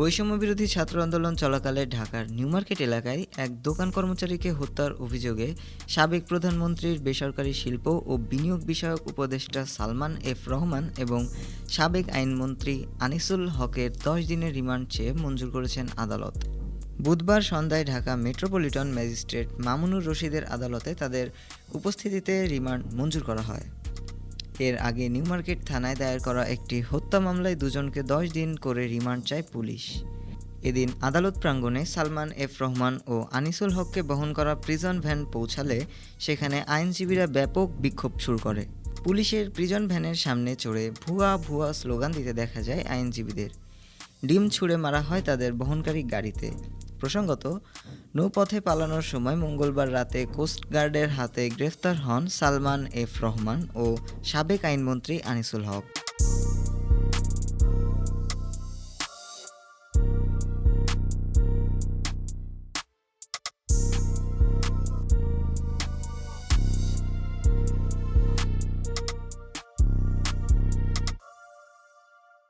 বৈষম্য বিরোধী ছাত্র আন্দোলন চলাকালে ঢাকার নিউমার্কেট এলাকায় এক দোকান কর্মচারীকে হত্যার অভিযোগে সাবেক প্রধানমন্ত্রীর বেসরকারি শিল্প ও বিনিয়োগ বিষয়ক উপদেষ্টা সালমান এফ রহমান এবং সাবেক আইনমন্ত্রী আনিসুল হকের দশ দিনের রিমান্ড চেয়ে মঞ্জুর করেছেন আদালত। বুধবার সন্ধ্যায় ঢাকা মেট্রোপলিটন ম্যাজিস্ট্রেট মামুনুর রশিদের আদালতে তাদের উপস্থিতিতে রিমান্ড মঞ্জুর করা হয়। এর আগে নিউমার্কেট থানায় দায়ের করা একটি হত্যা মামলায় দুজনকে দশ দিন করে রিমান্ড চায় পুলিশ। এদিন আদালত প্রাঙ্গণে সালমান এফ রহমান ও আনিসুল হককে বহন করা প্রিজন ভ্যান পৌঁছালে সেখানে আইনজীবীরা ব্যাপক বিক্ষোভ শুরু করে। পুলিশের প্রিজন ভ্যানের সামনে চড়ে ভুয়া ভুয়া স্লোগান দিতে দেখা যায় আইনজীবীদের। ডিম ছুঁড়ে মারা হয় তাদের বহনকারী গাড়িতে। প্রসঙ্গত, নৌপথে পালানোর সময় মঙ্গলবার রাতে কোস্টগার্ডের হাতে গ্রেফতার হন সালমান এফ রহমান ও সাবেক আইনমন্ত্রী আনিসুল হক।